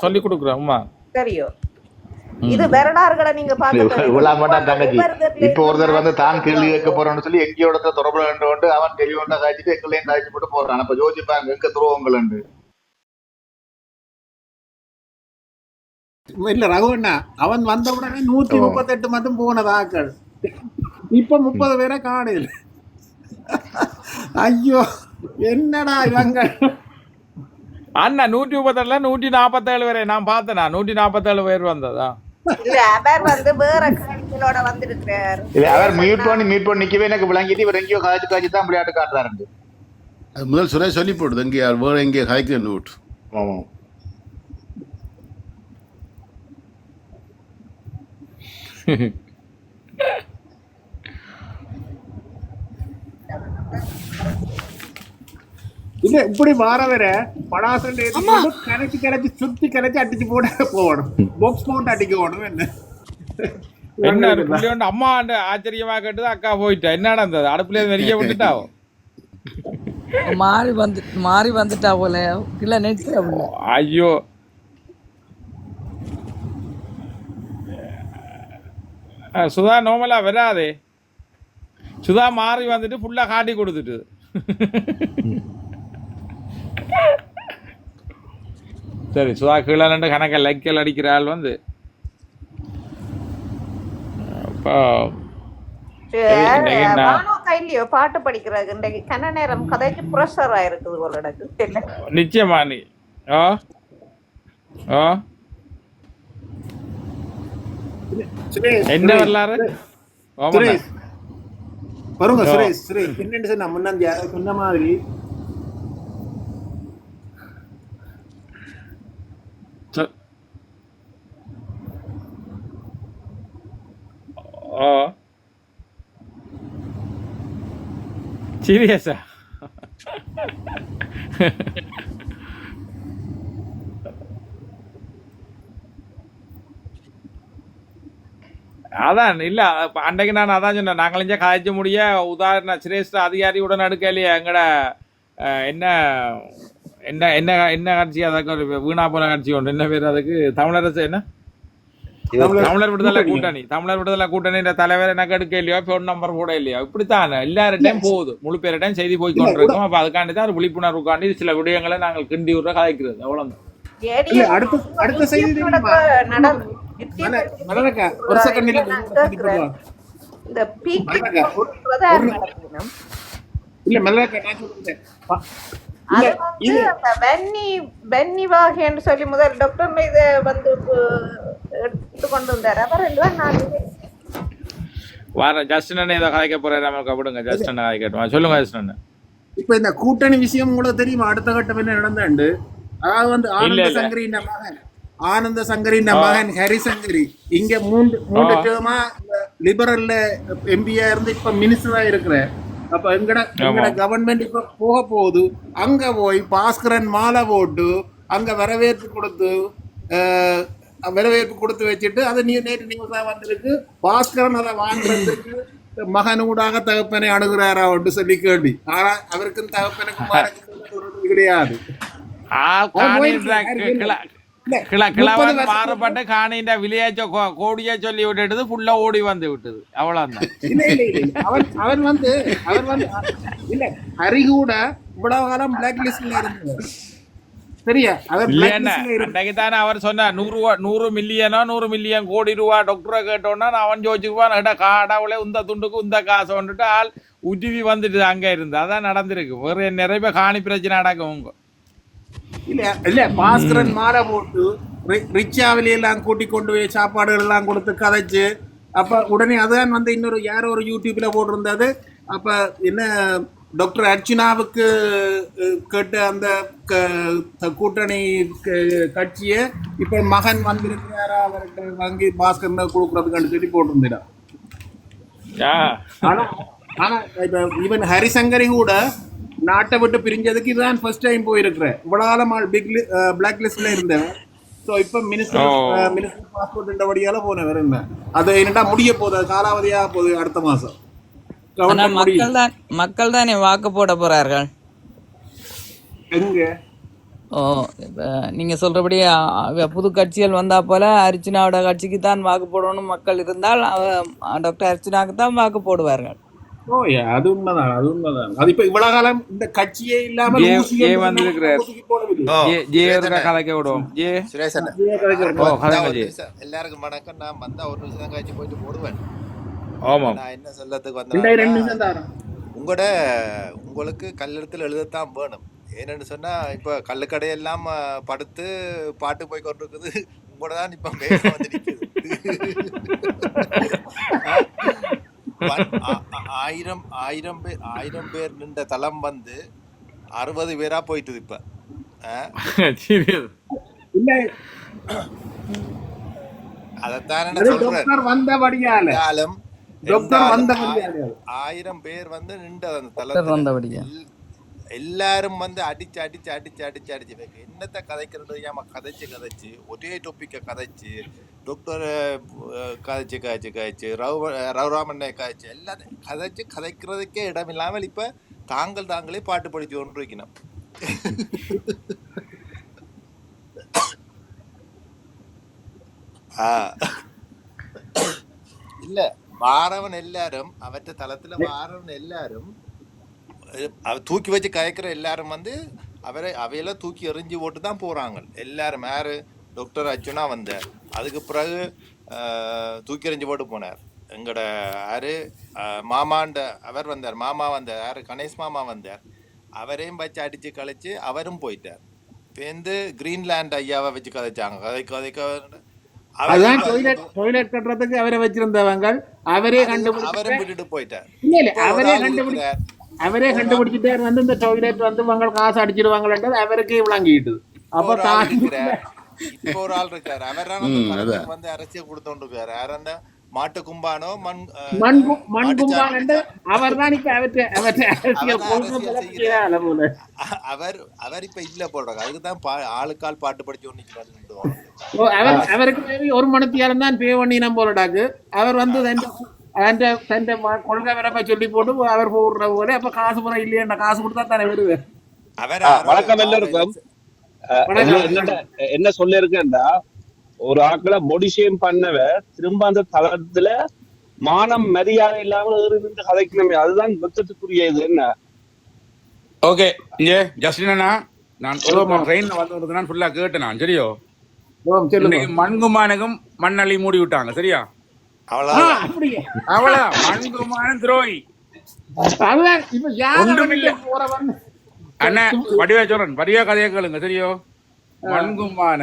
சொல்லி கொடுக்குறேன் உமா. தெரியும். இது வரலாறுகளை நீங்க தங்கச்சி. இப்ப ஒருத்தர் வந்து தான் கேள்வி கேட்க போறோம்னு சொல்லி எங்கேயோ இடத்துல தொடர்பு கொண்டு அவன் தெளிவண்டா காய்ச்சிட்டு எங்களையும் காய்ச்சி போட்டு போறான் அப்ப யோசிப்பாங்க எங்க துருவங்கள் இல்ல ரகுவண்ணா அவன் வந்த உடனே நூத்தி முப்பத்தெட்டு மட்டும் போனதாக்கள் இப்ப முப்பது பேரை காணையில் ஐயோ என்னடா இவங்க? அண்ணா நூற்றி முப்பத்தேழுல நூற்றி நாற்பத்தேழு வரை நான் பார்த்தேனா? நூற்றி நாற்பத்தேழு பேர் வந்ததா? இல்ல அவர் வந்து வேற காரியங்களோட வந்திருக்கிறார். இல்ல அவர் மியூட் பண்ணி மியூட் பண்ணி நிக்கவே எனக்கு விளங்கிட்டு இவர் எங்கேயோ காய்ச்சி காய்ச்சி தான் விளையாட்டு காட்டுறாரு அது முதல் சுரேஷ் சொல்லி போடுது எங்கே வேற எங்கே ஹைக்கு நோட் ஆமா. இல்ல இப்படி வார வர படாசன் கரைச்சி கரைச்சி சுத்தி கரைச்சி அடிச்சு போட போகணும் பாக்ஸ் போட்டு அடிக்க போகணும் என்ன என்ன அம்மா ஆச்சரியமா கேட்டது அக்கா போயிட்டா என்ன நடந்தது அடுப்புல வெறிய விட்டுட்டாவோ மாறி வந்து மாறி வந்துட்டா போல இல்ல போல ஐயோ சுதா நோமலா வராதே சுதா மாறி வந்துட்டு ஃபுல்லா காட்டி கொடுத்துட்டு சரி சுதா கீழே ரெண்டு கணக்க லைக்கல் அடிக்கிற ஆள் வந்து. நான்- பாட்டு படிக்கிறது இன்றைக்கு கன நேரம் கதைக்கு ப்ரெஷர் ஆயிருக்குது தெரியல. நிச்சயமா நீ. ஓ ஓ சுரேஷ், என்ன சுரேஷ், வரலாறு. சுரேஷ். வருங்க. சுரேஷ் சுரேஷ். என்னன்னு சொன்ன முன்னாடி சொன்ன மாதிரி ஆ. சீரியஸா? அதான் இல்ல அப்ப அன்றைக்கு நான் அதான் சொன்னேன். நாங்களஞ்ச காய்ச்ச முடிய உதாரண சிரேஷ்ட அதிகாரியுடன் அடுக்கலையே எங்கட என்ன என்ன என்ன என்ன கட்சி? அதுக்கு ஒரு வீணா போன கட்சி ஒன்று. என்ன பேர் அதுக்கு? தமிழரசு என்ன? தமிழர் விடுதலை கூட்டணி. தமிழர் விடுதலை கூட்டணின்ற தலைவர் எனக்கு எடுக்க இல்லையோ ஃபோன் நம்பர் கூட இல்லையோ. இப்படித்தான்? எல்லார்டையும் போகுது. முழு பேரிட்டையும் செய்தி போய் கொண்டிருக்கோம். அப்ப அதுக்காண்டி தான் ஒரு விழிப்புணர்வுக்காண்டி சில விடயங்களை நாங்கள் கிண்டி விடுற கதைக்கிறது அவ்வளவுதான். அடுத்த அடுத்த செய்தி ஒரு செகண்ட். இந்த இல்ல சொல்லி முதல் டாக்டர் இதை வந்து எடுத்து கொண்டு வந்தார். அவர் தான் நான் வர ஜஸ்டின் அண்ணன் ஏதோ கதைக்க போறாரு. நமக்கு விடுங்க. ஜஸ்டின் அண்ணன் கதைக்கட்டும் சொல்லுங்க ஜஸ்டின் அண்ணன். இப்ப இந்த கூட்டணி விஷயம் உங்களுக்கு தெரியுமா? அடுத்த கட்டம் என்ன நடந்தாண்டு? அதாவது வந்து ஆனந்த இல்ல. சங்கரின் மகன். ஆனந்த சங்கரின் மகன் ஹரி சங்கரி. இங்க மூன்று மூன்று. டேர்மா லிபரல்ல எம்பியா இருந்து இப்ப மினிஸ்டரா இருக்கிற. அப்ப எங்கட எங்கட. கவர்மெண்ட் இப்ப போக போகுது. அங்க போய் பாஸ்கரன் மாலை போட்டு அங்க வரவேற்பு கொடுத்து வரவேற்பு கொடுத்து வச்சுட்டு அது நீ நேற்று நியூஸா வந்திருக்கு. பாஸ்கரன் அதை வாங்குறதுக்கு மகன் ஊடாக தகப்பனை அணுகிறாரா என்று சொல்லி கேள்வி. ஆனா அவருக்கும் தகப்பனுக்கும் கிடையாது. மாறுபட்டு காணின்ற விளையாச்ச கோடிய சொல்லி விட்டுட்டு ஃபுல்லா ஓடி வந்து விட்டது. அவ்வளவுதான். அவன் வந்து அவன் வந்து இல்ல ஹரி கூட இவ்வளவு காலம் பிளாக் லிஸ்ட்ல இருந்தார் சரியா? அவர் சொன்னார் நூறு ரூபா நூறு மில்லியனோ நூறு மில்லியன் கோடி ரூபா டாக்டரை கேட்டோன்னா நான் அவன் ஜோதிச்சுக்குவான் காடாவில உந்த துண்டுக்கு உந்த காசு வந்துட்டு ஆள் உருவி வந்துட்டு அங்க இருந்து. அதான் நடந்திருக்கு. வேற நிறைய பேர் காணி பிரச்சனை நடக்கும் உங்க இல்ல இல்ல பாஸ்கரன் மாலை போட்டு ரிச்சாவில எல்லாம் கூட்டி கொண்டு போய் சாப்பாடுகள் எல்லாம் கொடுத்து கதைச்சு அப்ப உடனே அதான் வந்து இன்னொரு யாரோ ஒரு யூடியூப்ல போட்டிருந்தது. அப்ப என்ன டாக்டர் அர்ச்சுனாவுக்கு கேட்ட அந்த கூட்டணி கட்சியை இப்ப மகன் வந்திருக்கிறாரா அவர்கிட்ட வாங்கி பாஸ்கர் கொடுக்கறதுக்கு சொல்லி போட்டிருந்தா. ஆனா ஆனா இப்ப ஈவன் ஹரிசங்கரி கூட நாட்டை விட்டு பிரிஞ்சதுக்கு இதுதான் ஃபர்ஸ்ட் டைம் போயிருக்கிறேன் இவ்வளவு காலம் பிக் பிளாக் லிஸ்ட்ல இருந்தேன். ஸோ இப்போ மினிஸ்டர். மினிஸ்டர் பாஸ்போர்ட் வழியால போனவர் இருந்தேன் அது என்னடா முடிய போகுது காலாவதியாக போகுது அடுத்த மாசம். மக்கள் தான் மக்கள் தானே வாக்கு போட போறார்கள். ஓ நீங்க சொல்றபடி புது கட்சிகள் வந்தா போல அர்ச்சனாவோட கட்சிக்கு தான் வாக்கு போடணும் மக்கள் இருந்தால் டாக்டர் அர்ச்சனாவுக்கு தான் வாக்கு போடுவார்கள். ஓ அது உண்மைதான் அது உண்மைதான். அது இப்ப இவ்வளவு காலம் இந்த கட்சியே இல்லாம ஜே- வந்திருக்கிறார். ஜே விடுவோம். ஜே. சுரேஷ். எல்லாருக்கும் வணக்கம் நான் வந்தா ஒரு நிமிஷம் கழிச்சு போயிட்டு போடுவேன். ஆமாம். நான் என்ன சொல்லத்துக்கு வந்தேன் உங்களோட உங்களுக்கு கல்லெழுத்தில் எழுதத்தான் வேணும். ஏன்னு சொன்னா இப்ப கல்லுக்கடையெல்லாம் படுத்து பாட்டு போய் கொண்டிருக்குது. உங்களோட தான் இப்ப வந்து ஆயிரம் ஆயிரம் பேர் ஆயிரம் பேர் நின்ற தளம் வந்து அறுபது பேரா போயிட்டுது இப்ப. அஹ், சீரியஸ் இல்ல. அதைத்தான் அது நான் சொல்றேன்? ஆயிரம் பேர் வந்து நின்றது அந்த தளத்துல. எல்லாரும் வந்து அடிச்சு அடிச்சு அடிச்சு அடிச்சு அடிச்சு. வைக்க என்னத்த கதைக்கிறது? ஏமா கதைச்சு கதைச்சு? ஒரே டொப்பிக்க கதைச்சு டாக்டர் கதைச்சு கதைச்சு கதைச்சு ரவு ரவுராமண்ணை கதைச்சு எல்லாத்தையும் கதைச்சு கதைக்கிறதுக்கே இடம் இல்லாமல் இப்ப தாங்கள் தாங்களே பாட்டு படிச்சு கொண்டு வைக்கணும் ஆ. இல்ல. வாரவன் எல்லாரும் அவற்ற தளத்துல வாரவன் எல்லாரும் தூக்கி வச்சு கயக்கிற எல்லாரும் வந்து அவரை அவையெல்லாம் தூக்கி எறிஞ்சு போட்டு தான் போறாங்க. எல்லாரும் யாரு? டாக்டர் அர்ச்சுனா வந்தார். அதுக்கு பிறகு தூக்கி எறிஞ்சு போட்டு போனார். எங்கட யாரு? மாமாண்ட அவர் வந்தார். மாமா வந்தார். யாரு? கணேஷ் மாமா வந்தார். அவரையும் வச்சு அடிச்சு கழிச்சு அவரும் போயிட்டார். பேருந்து கிரீன்லாண்ட் ஐயாவை வச்சு கதைச்சாங்க. கதை கதைக்க இப்ப- டொய்லெட் டொய்லெட் கட்டுறதுக்கு அவரை வச்சிருந்தவங்க அவரே கண்டுபிடிச்சு போயிட்டார். இல்ல இல்ல அவரே கண்டுபிடிச்சு அவரே கண்டுபிடிச்சிட்டார். வந்து இந்த டொய்லெட் வந்து இவங்க காசு அடிச்சிடுவாங்கன்றது அவருக்கே விளங்கிட்டு. அப்ப தான் இப்ப ஒரு ஆள் இருக்காரு அவர். வந்து கொடுத்தோண்டு இருக்காரு. மாட்டு கும்பானோ மண் மண் மண் மாட்டுச்சாணி கும்பாலண்டு அவர் தான் இப்ப அவற்றை அவர் அவர் இப்ப இல்ல போடுறாங்க அதுக்கு தான் ஆளுக்கால் பாட்டு படிச்சு ஓ, அவர் அவருக்கு ஒரு மணித்தியாலம் தான் பே பண்ணினம் போலடாக்கு அவர் வந்து தன் ம- கொள்கை வரப்ப சொல்லி போட்டு அவர் போடுற போல அப்ப காசு புறம் இல்லையா காசு கொடுத்தா தானே வருவேன். வணக்கம் எல்லாருக்கும். என்ன- என்னடா, என்ன சொல்ல இருக்கேன்டா ஒரு ஆக்களை மொடிஷேம் பண்ணவ திரும்ப அந்த தளத்துல மானம் மரியாதை இல்லாம ஏறி நின்று கதைக்கணுமே. அதுதான் வெக்கத்துக்குரிய இது. என்ன? ஓகே. இங்கே ஜஸ்டின் அண்ணா நான் ட்ரெயின்ல வந்து நான் ஃபுல்லா கேட்டேன் நான். சரியோ? மண்குமானுக்கும் மண்ணள்ளி மூடி விட்டாங்க சரியா? அவ்வளவுதான் மண்குமான் துரோகி. அண்ணா வடிவா சொல்றேன். வடிவா கதையை கேளுங்க சரியோ? மண்குமான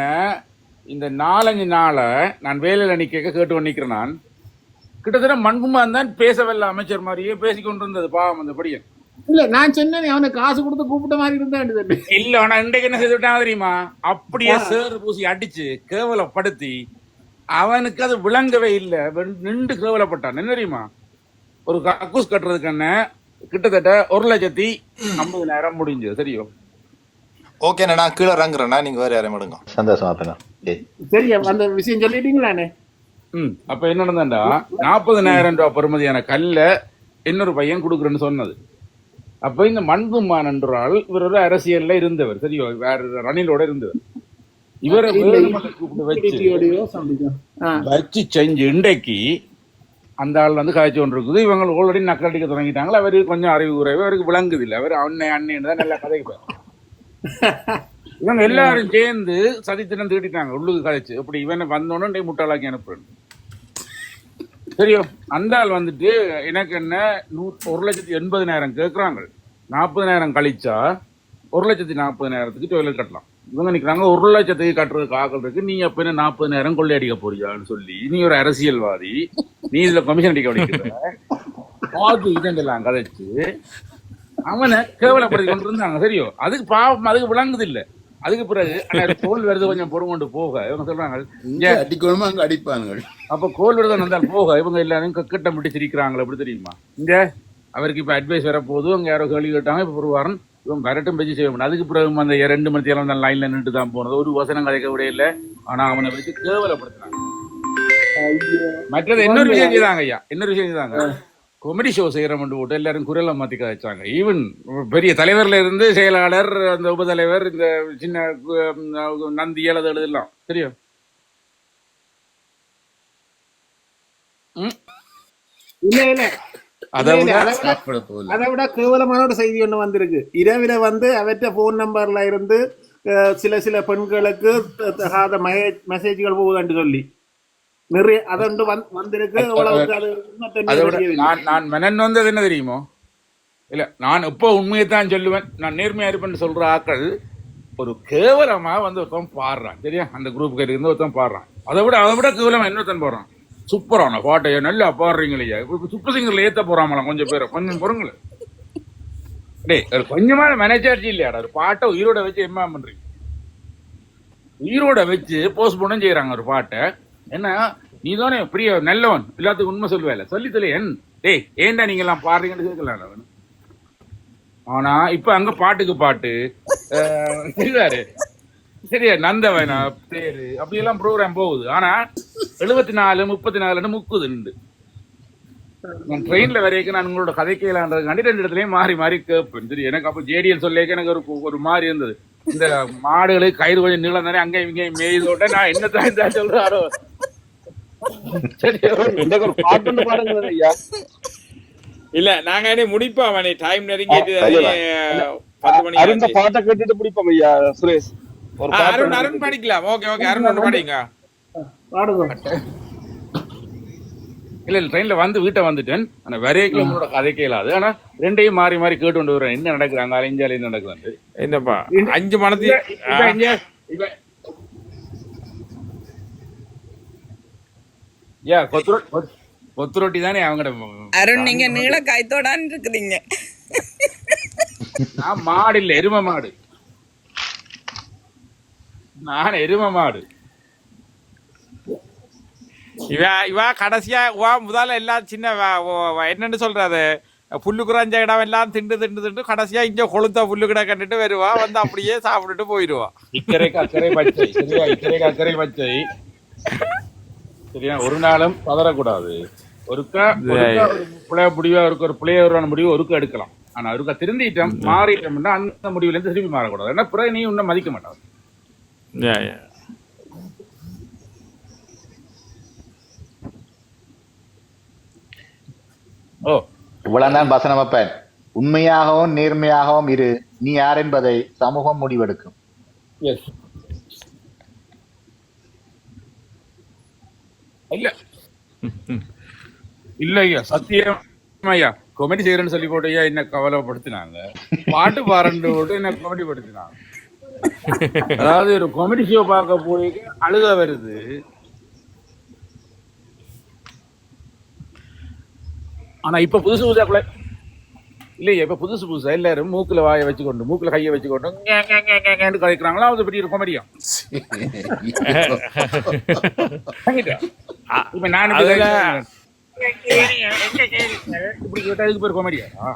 இந்த நாலஞ்சு நாளை நான் வேலையில நிக்க கேட்டு கொண்டு நிக்கிறேன் நான். கிட்டத்தட்ட மண்குமான் தான் பேசவில்லை அமைச்சர் மாதிரியே பேசிக் கொண்டிருந்தது பாவம் அந்த படியன். இல்ல நான் சொன்னேன் அவனுக்கு காசு கொடுத்து கூப்பிட்ட மாதிரி இருந்தா வேண்டியது இல்ல ஆனா இன்றைக்கு என்ன செய்து விட்டாங்க தெரியுமா? அப்படியே சேறு பூசி அடிச்சு கேவலப்படுத்தி அவனுக்கு அது விளங்கவே இல்லை. நின்று கேவலப்பட்டான். என்ன தெரியுமா? ஒரு கக்கூஸ் கட்டுறதுக்கு என்ன கிட்டத்தட்ட ஒரு லட்சத்தி ஐம்பதுனாயிரம் முடிஞ்சது சரியோ? ஓகே நான் கீழே இறங்குறேன்னா நீங்க வேற யாரையும் விடுங்க. சந்தோஷமா ஏய் சரி அந்த விஷயம் சொல்லிட்டீங்களானே ம் அப்ப என்ன நடந்தாண்டா நாற்பதுனாயிரம் ரூபாய் பெறுமதியான கல்ல இன்னொரு பையன் கொடுக்குறேன்னு சொன்னது. அப்ப இந்த மண்குமான் என்றால் இவர் ஒரு அரசியல்ல இருந்தவர் சரியோ? வேற ரணிலோட இருந்தவர். இவரை வச்சு செஞ்சு இன்றைக்கு அந்த ஆள் வந்து காய்ச்சி கொண்டு இருக்குது இவங்க ஆல்ரெடி நக்கடிக்க தொடங்கிட்டாங்களா? அவரு கொஞ்சம் அறிவு குறைவு அவருக்கு விளங்குது இல்லை. அவர் அண்ணன் அண்ணன் தான் நல்லா கதைப்பார் இவங்க எல்லாரும் சேர்ந்து சதித்தினம் தீட்டிட்டாங்க உள்ளுக்கு கதைச்சு அப்படி இவனை வந்தோடனே முட்டாளாக்கி அனுப்புறேன். சரியோ அந்த ஆள் வந்துட்டு எனக்கு என்ன நூ ஒரு லட்சத்தி எண்பதினாயிரம் கேட்குறாங்க நாற்பதினாயிரம் கழிச்சா ஒரு லட்சத்தி நாற்பதினாயிரத்துக்கு டொய்லெட் கட்டலாம். இவங்க நிற்கிறாங்க ஒரு லட்சத்துக்கு கட்டுறதுக்கு ஆக்கள் இருக்கு. நீ அப்ப என்ன நாற்பதினாயிரம் கொள்ளையடிக்க போறியான்னு சொல்லி நீ ஒரு அரசியல்வாதி நீ இதுல கமிஷன் அடிக்க வேண்டிய அது இதெல்லாம் கதைச்சு அவனை கேவலப்படுத்தி கொண்டு இருந்தாங்க சரியோ? அதுக்கு பாவம் அதுக்கு விளங்குது இல்ல அதுக்கு பிறகு கோல் வருது கொஞ்சம் பொறுங்கொண்டு போக. இவங்க சொல்றாங்க இங்க அடிக்கணுமா அங்க அடிப்பானுங்கள் அப்ப கோல் விருதம் வந்தால் போக. இவங்க எல்லாரும் கிட்ட முட்டி சிரிக்கிறாங்களே எப்படி தெரியுமா? இங்க அவருக்கு இப்ப அட்வைஸ் வர போது அங்க யாரோ கேள்வி கேட்டாங்க இப்ப ஒரு வாரம் இவன் விரட்டும் பேச்சு செய்ய முடியும் அதுக்கு பிறகு அந்த ரெண்டு மணி தேரம் அந்த லைன்ல நின்று தான் போனது. ஒரு வசனம் கதைக்க விட இல்ல. ஆனா அவனை வச்சு கேவலப்படுத்தினாங்க மற்றது இன்னொரு விஷயம் செய்தாங்க ஐயா. இன்னொரு விஷயம் செய்தாங்க. கொமெடி ஷோ செய்கிறோம்னு போட்டு எல்லாரும் குரலை மாற்றி கதைச்சாங்க ஈவன் பெரிய தலைவர்ல இருந்து செயலாளர் அந்த உபதலைவர் இந்த சின்ன நந்தி எழுது எழுதலாம் தெரியும்? இல்ல இல்ல. அதை விட கேவலமான ஒரு செய்தி ஒன்று வந்திருக்கு. இரவில வந்து அவற்ற ஃபோன் நம்பர்ல இருந்து சில சில பெண்களுக்கு மெசேஜ்கள் போகுதுன்னு சொல்லி. நிறைய அதொண்டு வந்- வந்திருக்கு. நான் நான் மெனன் வந்தது என்ன தெரியுமோ? இல்ல நான் எப்போ உண்மையை தான் சொல்லுவேன் நான் நேர்மையா இருப்பேன்னு சொல்ற ஆக்கள் ஒரு கேவலமா வந்து ஒருத்தன் பாடுறான் சரியா? அந்த குரூப்புக்கு இருந்து ஒருத்தன் பாடுறான். அதை விட அதை விட கேவலமா இன்னொருத்தன் போடுறான். சூப்பரான பாட்டையோ நல்லா பாடுறீங்களே இப்ப சூப்பர் சிங்கர்ல ஏத்த போறாமலாம் கொஞ்சம் பேரை. கொஞ்சம் பொறுங்களே டேய் ஒரு கொஞ்சமான மேனேஜர்ஜி இல்லையாடா? ஒரு பாட்டை உயிரோட வச்சு என்ன பண்றீங்க? உயிரோட வச்சு போஸ்ட் பண்ண செய்யறாங்க ஒரு பாட்டை. என்ன நீ தானே பிரிய நல்லவன். எல்லாத்துக்கும் உண்மை சொல்லுவேல. சொல்லி சொல்லி என் டேய் ஏன்டா நீங்க எல்லாம் பாடுறீங்கன்னு கேட்கலாம் அவன். ஆனா இப்ப அங்க பாட்டுக்கு பாட்டு சரிதாரு சரியா நந்தவனா பேரு அப்படி எல்லாம் ப்ரோக்ராம் போகுது. ஆனா எழுபத்தி நாலு முப்பத்தி நாலுன்னு முக்குது நின்று. நான் ட்ரெயின்ல வரைக்கும் நான் உங்களோட கதை கேளான்றதுக்காண்டி ரெண்டு இடத்துலயும் மாறி மாறி கேட்பேன். சரி எனக்கு அப்ப ஜேடிஎல் சொல்லிக்க எனக்கு ஒரு ஒரு மாதிரி இருந்தது. இந்த மாடுகளுக்கு கயிறு கொஞ்சம் நீளம் தானே அங்கேயும் இங்கேயும் மேய்தோட்ட நான் என்ன தான் சொல்றாரோ இல்ல நாங்க முடிப்போம் மணி டைம் நெருங்கிட்டு ஆச்சு. பாட்டை கேட்டுட்டு ஐயா சுரேஷ். அருண் படிக்கலாம். ஓகே ஓகே அருண் ஒன்று படிங்க. பாடுங்க. இல்ல இல்ல ட்ரெயின்ல வந்து வீட்டை வந்துட்டேன். ஆனா வரைக்கும் உங்களோட கதை கேளாது. ஆனா ரெண்டையும் மாறி மாறி கேட்டு கொண்டு வரேன் என்ன நடக்குது? அங்க அலைஞ்சாலே என்ன நடக்குது? என்னப்பா? அஞ்சு மணத்தி யா கொத்து ரொட்டி தானே அவங்கட அருண் நீங்க நீள காய்த்தோடான்னு இருக்கிறீங்க நான் மாடு இல்ல எரும மாடு. நான் எரும மாடு. இவ இவ கடைசியா வா முதல்ல எல்லாம் சின்ன என்னன்னு சொல்றது புல்லு குறைஞ்ச இடம் எல்லாம் திண்டு திண்டு திண்டு கடைசியா இங்க கொளுத்த புல்லு கிட கண்டுட்டு வருவா வந்து அப்படியே சாப்பிட்டுட்டு போயிடுவா இக்கரைக்கு அக்கறை பச்சை சரியா? இக்கரைக்கு அக்கறை பச்சை. சரியா? ஒரு நாளும் பதறக்கூடாது. ஒருக்கா ஒருக்கா ஒரு பிள்ளைய முடிவா இருக்கு ஒரு பிள்ளையோரான முடிவு ஒருக்கா எடுக்கலாம். ஆனா ஒருக்கா திருந்திட்டோம் மாறிட்டோம்னா அந்த முடிவுல இருந்து திரும்பி மாறக்கூடாது. ஏன்னா பிறகு நீ உன்னை மதிக்க யா. ஓ. இவ்வளவுதான் வசனம் வைப்பேன். உண்மையாகவும் நேர்மையாகவும் இரு. நீ யார் என்பதை சமூகம் முடிவெடுக்கும். எஸ் இல்ல. இல்ல ஐயா சத்தியம் ஐயா காமெடி செய்யறேன்னு சொல்லி போட்டு ஐயா என்ன கவலைப்படுத்தினாங்க? பாட்டு பாருன்னு போட்டு என்ன காமெடி படுத்தினாங்க? அதாவது ஒரு காமெடி ஷோ பார்க்க போய் அழுக வருது. ஆனா இப்ப புதுசு புதுசா இல்லையா இப்ப புதுசு புதுசா எல்லாரும் மூக்குல வாயை வச்சுக்கொண்டு மூக்குல கையை வச்சுக்கொண்டு கதைக்கிறாங்களா அது பெரிய காமெடியா இப்ப நான் இப்படி அதுல- கதைக்கிறேன். இப்படி கேட்டா இதுக்கு பேர் காமெடியா ஆ,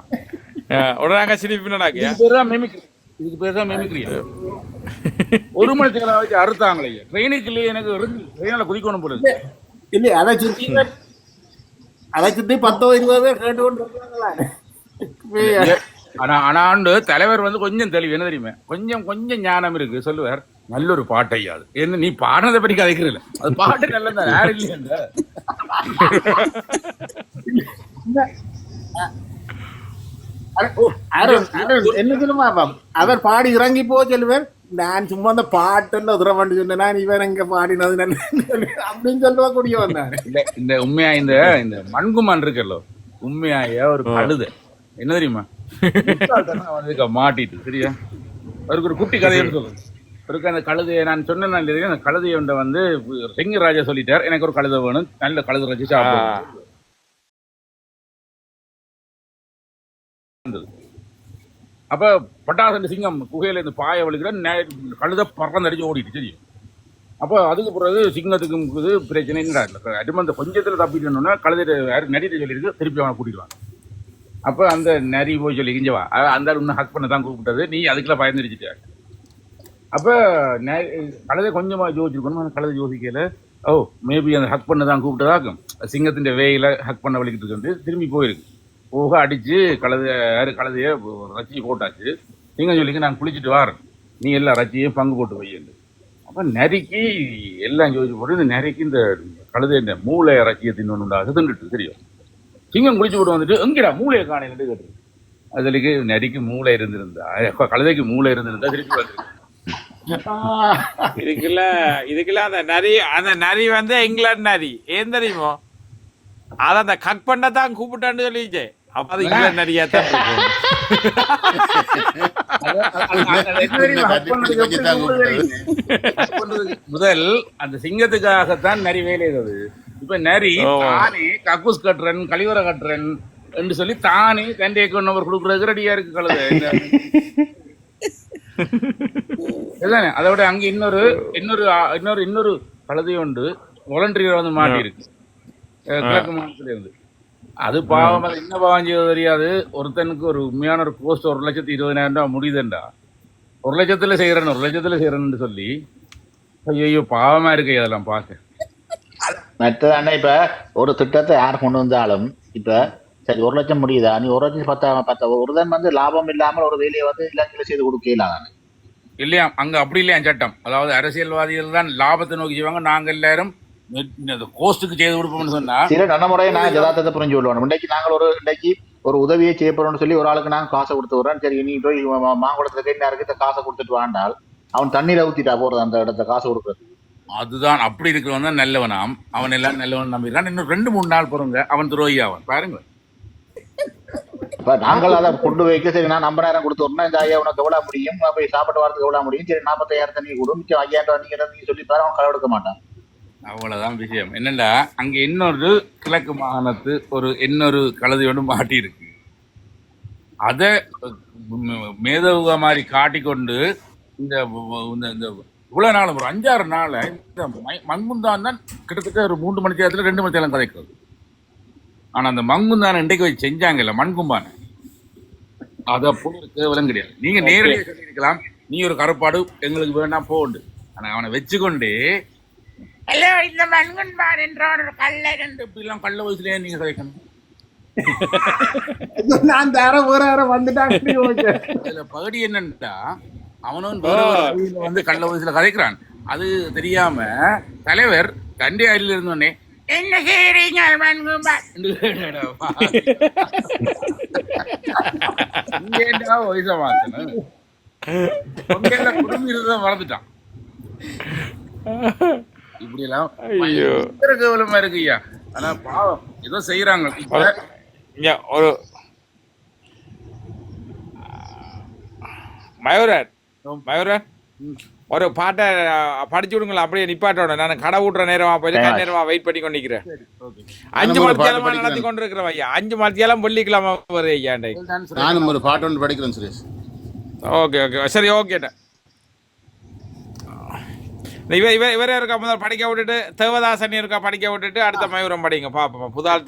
உடனே நாங்க சிரிப்பினாக்கியா இதுக்கு பேர் தான் மிமிக்ரி இதுக்கு பேர் தான் மிமிக்ரி ஒரு மணி நேரம் வச்சு அறுத்தாங்களே. ட்ரெயினுக்கு இல்லையே எனக்கு ட்ரெயினில் குதிக்கணும் போல இருக்கு. இல்ல அதை சுத்தி அதை சுத்தி பத்தோ இருபது கேட்டு கொண்டு இருக்காங்களா ஆனா ஆனாண்டு தலைவர் வந்து கொஞ்சம் தெளிவு என்ன தெரியுமா? கொஞ்சம் கொஞ்சம் ஞானம் இருக்கு. சொல்லுவார் நல்ல ஒரு பாட்டு ஐயா அது? என்ன நீ பாடினதை பற்றி கதைக்கிறல அது பாட்டு நல்லதா யார் இல்லையா? அவர் பாடி இறங்கி போ சொல்லுவேன் நான் சும்மா அந்த பாட்டுல உதர பண்ணி சொன்னேன் நான் இவன் எங்க பாடினது அப்படின்னு சொல்லுவா கூடிய வந்தாரு இல்ல இந்த உண்மையா இந்த இந்த மண்குமான் இருக்கല്ലോ உண்மையாய ஒரு கழுதை என்ன தெரியுமா? அவனுக்கு மாட்டிட்டு சரியா? அவருக்கு ஒரு குட்டி கதைன்னு சொல்லுங்க அவருக்கு அந்த கழுதையை நான் சொன்னேன் அந்த கழுதையை வந்து சிங்க ராஜா சொல்லிட்டார். எனக்கு ஒரு கழுதை வேணும். நல்ல கழுதை வச்சு சாப்பிடுவோம் அப்ப பட்டாசு சிங்கம் குகையில இருந்து பாய வலிக்கிற கழுதை பறந்தடிச்சு ஓடிட்டு தெரியும் அப்போ அதுக்கு பிறகு சிங்கத்துக்கும் இது பிரச்சனை இல்லை. அடிமந்த கொஞ்சத்துல தப்பிட்டோம்னா கழுதை நரிட்ட சொல்லியிருக்கு திருப்பி அவனை கூட்டிடுவாங்க அப்போ அந்த நரி போய் சொல்லி இங்க அந்த இன்னும் ஹக் பண்ண தான் கூப்பிட்டது. நீ அதுக்கெல்லாம் பயந்துருச்சுட்ட அப்போ கழுதை கொஞ்சமாக யோசிச்சிருக்கணும். அந்த கழுதை யோசிக்கல. ஓ மேபி அந்த ஹக் பண்ண தான் கூப்பிட்டதாக்கும் சிங்கத்தின் வேயில ஹக் பண்ண வலிக்கிட்டு இருக்கு திரும்பி போயிருக்கு. போக அடித்து கழுதை யாரு ரச்சி போட்டாச்சு. சிங்கம் சொல்லிங்க நான் குளிச்சுட்டு வரேன். நீ எல்லா ரச்சியையும் பங்கு போட்டு வையண்டு அப்போ நரிக்கு எல்லாம் யோசிச்சு போட்டு இந்த நரிக்கு இந்த கழுதை இந்த மூளை ரச்சியை தின்னு தின்னுட்டு தெரியும். சிங்கம் குளிச்சு போட்டு வந்துட்டு எங்கடா மூளையை காணையிட்டு கேட்டு அதுக்கு நரிக்கு மூளை இருந்திருந்தா அப்ப கழுதைக்கு மூளை இருந்திருந்தா திருப்பி வந்துருக்கு இதுக்குள்ள இதுக்குள்ள அந்த நரி அந்த நரி வந்து இங்கிலாந்து நரி ஏன் தெரியுமோ அதை அந்த கட் பண்ண தான் கூப்பிட்டான்னு சொல்லிச்சே அப்ப அது இங்கிலாந்து நரியா தான். முதல் அந்த சிங்கத்துக்காகத்தான் நரி வேலை இப்ப நரி. தானே கக்கூஸ் கட்டுறன் கழிவறை கட்டுறன் என்று சொல்லி தானே தண்டை நம்பர் கொடுக்கறதுக்கு ரெடியா இருக்கு கழுது. அதை விட அங்க இன்னொரு இன்னொரு இன்னொரு இன்னொரு கழுதை உண்டு. வாலண்டியர் வந்து மாட்டி இருக்கு கிழக்கு மாநிலத்துல இருந்து அது பாவம் அது என்ன பாவம் செய்வது தெரியாது. ஒருத்தனுக்கு ஒரு உண்மையான ஒரு போஸ்ட் ஒரு லட்சத்தி இருபதாயிரம் ரூபாய் முடியுதுண்டா. ஒரு லட்சத்துல செய்யறேன் ஒரு லட்சத்துல செய்யறேன்னு சொல்லி. ஐயோ பாவமா இருக்கு இதெல்லாம் பார்க்க. மற்றதானே இப்ப ஒரு திட்டத்தை யார் கொண்டு வந்தாலும் இப்ப சரி ஒரு லட்சம் முடியுதா? நீ ஒரு லட்சம் பத்தா பத்த ஒரு தான் வந்து லாபம் இல்லாமல் ஒரு வேலையை வந்து இலங்கையில செய்து கொடுக்கலாம் தானே? இல்லையா? அங்க அப்படி இல்லையா சட்டம்? அதாவது அரசியல்வாதிகள் தான் லாபத்தை நோக்கி செய்வாங்க நாங்க எல்லாரும் கோஸ்ட்டுக்கு செய்து கொடுப்போம்னு சொன்னா சில நல்ல முறையை நான் ஜதார்த்தத்தை புரிஞ்சு கொள்ளணும் இன்றைக்கு நாங்கள் ஒரு இன்றைக்கு ஒரு உதவியை செய்யப்படுறோம்னு சொல்லி ஒரு ஆளுக்கு நாங்கள் காசை கொடுத்து விடுறோம் சரி நீ போய் மாங்குளத்துல கை நேரத்துக்கு இந்த காசை கொடுத்துட்டு வாண்டால் அவன் தண்ணீரை ஊத்திட்டா போறது அந்த இடத்த காசை கொடுக்குறது அதுதான் அப்படி இருக்கிறவன் தான் நல்லவனாம். அவன் எல்லாம் நல்லவன் நம்பிடுறான். இன்னும் ரெண்டு மூணு நாள் பொறுங்க. அவன் துரோகி அவன் பாருங்க. இப்ப நாங்கள் அதை கொண்டு வைக்க சரி நான் ஐம்பதாயிரம் கொடுத்து விடணும். இந்த ஐயா உனக்கு எவ்வளவு முடியும்? போய் சாப்பிட்டு வரதுக்கு எவ்வளவு முடியும்? சரி நாற்பத்தாயிரத்தை நீ கொடு. மிச்சம் ஐயாயிரம் நீங்க நீங்க சொல்லி பாரு அவன் களவெடுக்க மாட்டான். அவ்வளவுதான் விஷயம். என்னடா அங்க இன்னொரு கிழக்கு மாகாணத்து ஒரு இன்னொரு கழுதை ஒன்று மாட்டி இருக்கு அத மேதவுக மாதிரி காட்டிக்கொண்டு இந்த இந்த இவ்வளவு நாள் ஒரு அஞ்சாறு நாள் இந்த மை- மண்முந்தான் தான் கிட்டத்தட்ட ஒரு மூன்று மணி நேரத்துல ரெண்டு மணி நேரம் கதைக்கிறது ஆனா அந்த மண்முந்தான இன்றைக்கு வச்சு செஞ்சாங்கல்ல மண்கும்பான அது அப்போ ஒரு கேவலம் கிடையாது. நீங்க நேரடியாக சொல்லியிருக்கலாம். நீ ஒரு கருப்பாடு எங்களுக்கு வேணாம் போண்டு ஆனா அவனை வச்சுக்கொண்டு ஹலோ இந்த மண்குன்பான் என்றான் ஒரு கல்ல ரெண்டு இப்படிலாம் கள்ள வயசுலயே நீங்க கதைக்கணும். நான் தர வேற யாரோ வந்துட்டாங்க பகுதி என்னன்னா அவனும் வந்து கள்ள வயசுல கதைக்கிறான். அது தெரியாம தலைவர் தண்டி அருகில் இருந்தோடனே என்ன செய்றீங்க மண்கும்பான் என்று கேட்டாடா. இங்க ஏன்டா வயசை மாத்தணும் குடும்பம் மறந்துட்டான். இப்படி எல்லாம் கேவலமா இருக்கு ஐயா. ஆனா பாவம் ஏதோ செய்யறாங்க ஒரு மயூரன் மயூரன் ஒரு பாட்டை படிச்சு விடுங்களா அப்படியே நிப்பாட்டோட நான் கடை விட்டுற நேரமா போயிட்டு நேரமா வெயிட் பண்ணி கொண்டு நிக்கிறேன் அஞ்சு மத்தியாலமா நடத்தி படிக்கிறேன். கொண்டு இருக்கிறோம் ஐயா. அஞ்சு மத்தியாலம் வெள்ளிக்கிழமை வருது ஐயா. நானும் ஒரு பாட்டு ஒன்று படிக்கிறேன் சுரேஷ். Okay okay. சரி ஓகேட்டா இவ இவ இவரே இருக்கா முதல் படிக்க விட்டுட்டு தேவதாசன் இருக்கா படிக்க விட்டுட்டு அடுத்த மயூரம் படிங்க. பாப்போம் புதால்